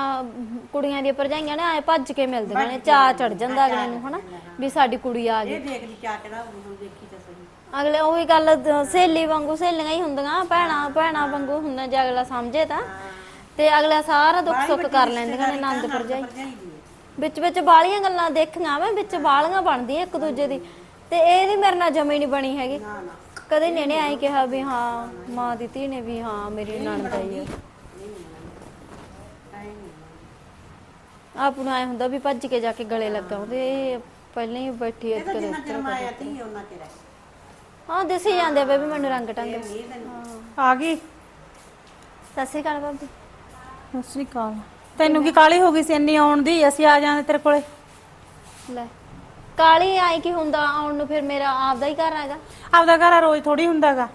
ਕੁੜੀਆਂ ਦੀਆਂ ਪਰਜਾਈਆਂ ਨੇ ਆਏ ਭੱਜ ਕੇ ਮਿਲਦੀਆਂ ਨੇ ਚਾਹ ਚੜ ਜਾਂਦਾ ਅਗਲੇ ਨੂੰ ਹਨਾ ਵੀ ਸਾਡੀ ਕੁੜੀ ਆ ਗਈ। ਇਹ ਦੇਖਦੀ ਚਾਹ ਕਿਹੜਾ ਹੁਣ ਦੇਖੀ ਤਾਂ ਸਹੀ। ਅਗਲੇ ਉਹੀ ਗੱਲ ਦ- ਸਹੇਲੀ ਵਾਂਗੂ ਸਹੇਲੀਆਂ ਹੀ ਹੁੰਦੀਆਂ ਭੈਣਾ ਭੈਣਾ ਵਾਂਗੂ ਹੁੰਦਾ ਜੇ ਅਗਲਾ ਸਮਝੇ ਤਾਂ। ਤੇ ਅਗਲਾ ਸਾਰਾ ਦੁੱਖ ਸੁੱਖ ਕਰ ਲੈਂਦੀਆਂ ਨੇ ਆਨੰਦ ਭਰਜਾਈ। ਭਰਜਾਈ ਦੀ। ਹੈ ਵਿੱਚ ਵਿੱਚ ਬਾਲੀਆਂ ਗੱਲਾਂ ਦੇਖੀਆਂ ਮੈਂ ਵਿੱਚ ਬਾਲੀਆਂ ਬਣਦੀਆਂ ਇੱਕ ਦੂਜੇ ਦੀ। ਤੇ ਇਹਦੀ ਮੇਰੇ ਨਾਲ ਜਮੇ ਨਹੀਂ ਬਣੀ ਹੈਗੀ। ਨਾ ਨਾ। ਕਦੇ ਨੇ ਨੇ ਆਈ ਕਿਹਾ ਵੀ ਹਾਂ ਮਾਂ ਦੀ ਧੀ ਨੇ ਵੀ ਹਾਂ ਮੇਰੀ ਨਣਦ ਆਈ ਹੈ ਨਹੀਂ ਆਪ ਨੂੰ ਆਏ ਹੁੰਦਾ ਵੀ ਭੱਜ ਕੇ ਜਾ ਕੇ ਗਲੇ ਲਗਾਉਂਦੇ ਇਹ ਪਹਿਲਾਂ ਹੀ ਬੈਠੀ ਐ ਇਹ ਤਾਂ ਕਦੇ ਜਿੰਨਾ ਚਿਰ ਮਾਇਆ ਤੀ ਉਹਨਾਂ ਚਿਰ ਹੈ ਹਾਂ ਦਿਸੀ ਜਾਂਦੇ ਆ ਬੇਬੀ ਮੈਨੂੰ ਰੰਗ ਟੰਗ। ਇਹ ਤੈਨੂੰ ਆ ਗਈ। ਸਤਿ ਸ਼੍ਰੀ ਅਕਾਲ ਭਾਬੀ। ਸਤਿ ਸ੍ਰੀ ਅਕਾਲ। ਤੈਨੂੰ ਕੀ ਕਾਲੀ ਹੋ ਗਈ ਸੀ ਇੰਨੀ ਆਉਣ ਦੀ? ਅਸੀਂ ਆ ਜਾਂਦੇ ਤੇਰੇ ਕੋਲੇ। ਲੈ ਕਾਲੀ ਆਈ ਕੀ ਹੁੰਦਾ ਆਉਣ ਨੂੰ? ਫਿਰ ਮੇਰਾ ਆਪਦਾ ਹੀ ਘਰ ਹੈਗਾ। ਆਪਦਾ ਘਰ ਆ, ਰੋਜ਼ ਥੋੜੀ ਹੁੰਦਾਗਾ।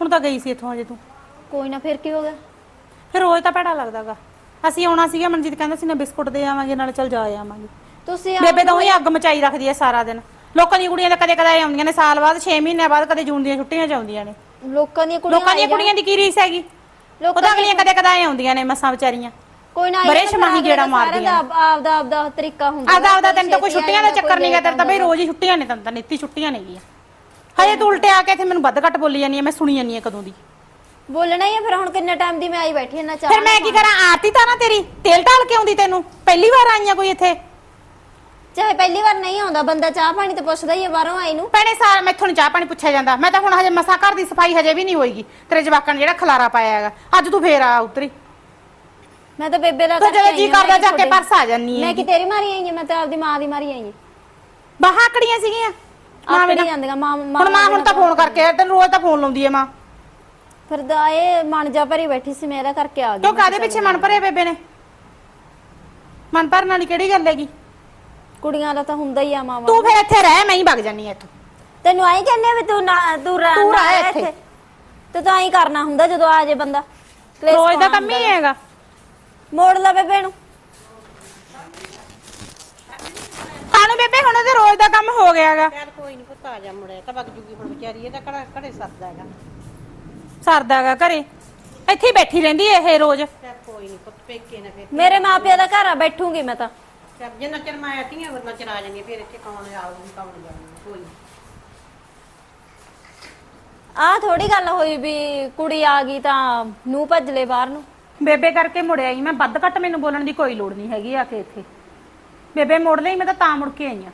ਹੁਣ ਤਾਂ ਗਈ ਸੀ ਇੱਥੋਂ ਅਜੇ ਤੂੰ। ਕੋਈ ਨਾ ਫਿਰ ਕੀ ਹੋ ਗਿਆ? ਫਿਰ ਰੋਜ਼ ਤਾਂ ਭੈੜਾ ਲੱਗਦਾਗਾ। ਅਸੀਂ ਆਉਣਾ ਸੀਗਾ ਮਨਜੀਤ ਕਹਿੰਦਾ ਸੀ ਨਾ ਬਿਸਕੁਟ ਦੇ ਆਵਾਂਗੇ ਨਾਲ ਚੱਲ ਜਾ ਆਵਾਂਗੇ। ਤੁਸੀਂ ਆ- ਬੇਬੇ ਤਾਂ ਉਹੀ ਅੱਗ ਮਚਾਈ ਰੱਖਦੀ ਐ ਸਾਰਾ ਦਿਨ। ਲੋਕਾਂ ਦੀਆਂ ਕੁੜੀਆਂ ਤਾਂ ਕਦੇ ਕਦੇ ਆਉਂਦੀਆਂ ਨੇ ਸਾਲ ਬਾਅਦ 6 ਮਹੀਨਿਆਂ ਬਾਅਦ ਕਦੇ ਜੂਨ ਦੀਆਂ ਛੁੱਟੀਆਂ ਚ ਆਉਂਦੀਆਂ ਨੇ। ਲੋਕਾਂ ਦੀਆਂ ਕੁੜੀਆਂ ਲੋਕਾਂ ਦੀਆਂ ਆਈ। ਕੁੜੀਆਂ ਦੀ ਕੀ ਰੀਸ ਹੈਗੀ? ਉਹ ਲੋਕਾਂ ਤਾਂ ਅਗਲੀਆਂ ਕਦੇ ਕਦੇ ਆਉਂਦੀਆਂ ਨੇ ਮਸਾਂ ਵਿਚਾਰੀਆਂ। ਕੋਈ ਨਾ ਤਾਂ ਸ਼ਮਾਹੀ ਗੇੜਾ ਦਾ ਸਾਰਿਆਂ ਦਾ ਆਪ- ਆਪਦਾ ਆਪਦਾ ਤਰੀਕਾ ਹੁੰਦਾ ਆਦਾ ਆਦਾ ਤੈਨੂੰ ਤਾਂ ਕੋਈ ਛੁੱਟੀਆਂ ਦਾ ਆ ਚੱਕਰ ਨਹੀਂਗਾ ਤੇਰੇ ਤਾਂ ਬਈ ਰੋਜ਼ ਹੀ ਛੁੱਟੀਆਂ ਨੇ ਤੈਨੂੰ ਤਾਂ ਨਿੱਤੀ ਛੁੱਟੀਆਂ ਨੇਗੀਆਂ ਹਜੇ ਤੂੰ ਉਲਟੇ ਆ ਕੇ ਇੱਥੇ ਮੈਨੂੰ ਵੱਧ ਘੱਟ ਬੋਲੀ ਜਾਂਦੀ ਐ ਮੈਂ ਸੁਣੀ ਜਾਂਦੀ ਐ ਕਦੋਂ ਦੀ। ਬੋਲਣਾ ਹੀ ਆ ਫਿਰ ਹੁਣ ਕਿੰਨੇ ਟਾਈਮ ਦੀ ਮੈਂ ਆਈ ਬੈਠੀ ਨਾ ਚਾਹ ਫਿਰ ਮੈਂ ਕੀ ਕਰਾਂ ਆਰਤੀ ਤਾਂ ਨਾ ਤੇਰੀ ਤੇਲ ਢਾਲ ਕੇ ਆਉਂਦੀ ਤੈਨੂੰ ਪਹਿਲੀ ਵਾਰ ਆਈਆਂ ਕੋਈ ਇੱਥੇ? ਚਾਹੇ ਪਹਿਲੀ ਵਾਰ ਨਹੀਂ ਆਉਂਦਾ ਬੰਦਾ ਚਾਹ ਪਾਣੀ ਤੇ ਪੁੱਛਦਾ ਹੀ ਆ ਬਾਹਰੋਂ ਆਈ ਨੂੰ। ਭੈਣੇ ਸਾਰਾ ਮੈਥੋਂ ਨੀ ਚਾਹ ਪਾਣੀ ਪੁੱਛਿਆ ਜਾਂਦਾ ਮੈਂ ਤਾਂ ਹੁਣ ਹਜੇ ਮਸਾ ਘਰ ਦੀ ਸਫ਼ਾਈ ਹਜੇ ਵੀ ਨਹੀਂ ਹੋਏਗੀ ਤੇਰੇ ਜਵਾਕਾਂ ਨੇ ਜਿਹੜਾ ਖਲਾਰਾ ਪਾਇਆ ਹੈਗਾ ਅੱਜ ਤੂੰ ਫੇਰ ਆ ਉਤਰੀ। ਮੈਂ ਤਾਂ ਬੇਬੇ ਦਾ ਤੂੰ ਜਦੋਂ ਜੀ ਕਰਦਾ ਮੈਂ ਜਾ ਕੇ ਪਰਸ ਆ ਜਾਨੀ ਮੈਂ ਹੈ ਕਿ ਤੇਰੀ ਮਾਰੀ ਆਈ ਹਾਂ ਮੈਂ ਤਾਂ ਆਪਦੀ ਮਾਂ ਦੀ ਮਾਰੀ ਆਈ ਹਾਂ ਬਾਹਾਂ ਆਕੜੀਆਂ ਸੀਗੀਆਂ। ਮਾਂ ਆਪਣੀ ਬਿਨਾਂ। ਜਾਂਦੀਆਂ ਮਾਂ ਹੁਣ ਮਾਂ ਹੁਣ ਤਾਂ ਫੋਨ ਕਰਕੇ ਤੈਨੂੰ ਰੋਜ਼ ਤਾਂ ਫੋਨ ਲਾਉਂਦੀ ਐ ਮਾਂ। ਫਿਰ ਦਾ ਇਹ ਮਨ ਜਾ ਭਰੀ ਬੈਠੀ ਸੀ ਮੇਰਾ ਕਰਕੇ ਆ ਗਈ ਕਿਉਂ ਕਾਦੇ ਪਿੱਛੇ ਮਨ ਭਰੇ ਬੇਬੇ ਨੇ? ਮਨ ਭਰਨ ਵਾਲੀ ਕਿਹੜੀ ਗੱਲ ਹੈਗੀ? ਕੁੜੀਆਂ ਦਾ ਤਾਂ ਹੁੰਦਾ ਹੀ ਆ ਮਾਵਾ ਤੂੰ ਫਿਰ ਇੱਥੇ ਰਹਿ ਮੈਂ ਹੀ ਵਗ ਜਾਨੀ ਐ ਇੱਥੋਂ। ਤੈਨੂੰ ਆਈ ਕਹਿੰਦੇ ਵੀ ਤੂੰ ਨਾ ਤੂੰ ਰਹਿ ਤੂੰ ਰਹਿ ਰਹਿ ਇੱਥੇ। ਤੇ ਤੂੰ ਆਈ ਕਰਨਾ ਹੁੰਦਾ ਜਦੋਂ ਆ ਜੇ ਬੰਦਾ। ਕਲੇਸ਼ ਰੋਜ਼ ਦਾ ਪਾਉਣਾ ਕੰਮ ਹੀ ਹੁੰਦਾ। ਹੈਗਾ। ਮੋੜ ਲੈ ਬੇਬੇ ਨੂੰ। ਕਾਨੂੰ ਬੇਬੇ ਹੁਣ ਉਹਦੇ ਰੋਜ਼ ਦਾ ਕੰਮ ਹੋ ਗਿਆ ਹੈਗਾ। ਚੱਲ ਕੋਈ ਨਹੀਂ ਪੁੱਤ ਆ ਜਾ ਮੁੜਿਆ ਤਾਂ ਵਗ ਜੂਗੀ ਹੁਣ ਵਿਚਾਰੀ ਇਹ ਤਾਂ ਕੜਾ ਕੜੇ ਸਰਦਾ ਹੈਗਾ। ਸਰਦਾ ਹੈਗਾ ਘਰੇ। ਇੱਥੇ ਹੀ ਬੈਠੀ ਰਹਿੰਦੀ ਐ ਇਹ ਰੋਜ਼। ਚੱਲ ਕੋਈ ਨਹੀਂ ਪੁੱਤ ਪੇਕੇ ਨਾ ਫਿਰ। ਮੇਰੇ ਮਾਪਿਆਂ ਦਾ ਘਰ ਆ ਬੈਠੂਗੀ ਮੈਂ ਤਾਂ। ਚੱਲ ਜਿੰਨਾ ਚਿਰ ਮੈਂ ਆਤੀਆਂ ਉਹਨਾਂ ਚਿਰ ਆ ਜਾਣਗੇ ਫਿਰ ਇੱਥੇ ਕੌਣ ਆਊਗੀ ਕੌਣ ਜਾਊਗੀ ਕੋਈ ਨੀ। ਆਹ ਥੋੜੀ ਗੱਲ ਹੋਈ ਵੀ ਕੁੜੀ ਆ ਗਈ ਤਾਂ ਨੂੰ ਭੱਜ ਲੈ ਬਾਹਰ ਨੂੰ। ਬੇਬੇ ਕਰਕੇ ਮੁੜਿਆ ਹੀ ਮੈਂ ਵੱਧ ਘੱਟ ਮੈਨੂੰ ਬੋਲਣ ਦੀ ਕੋਈ ਲੋੜ ਨਹੀਂ ਹੈਗੀ ਆ ਕੇ ਇੱਥੇ। ਬੇਬੇ ਮੁੜ ਲਈ, ਮੈਂ ਤਾਂ ਤਾਂ ਮੁੜ ਕੇ ਆਈ ਆ।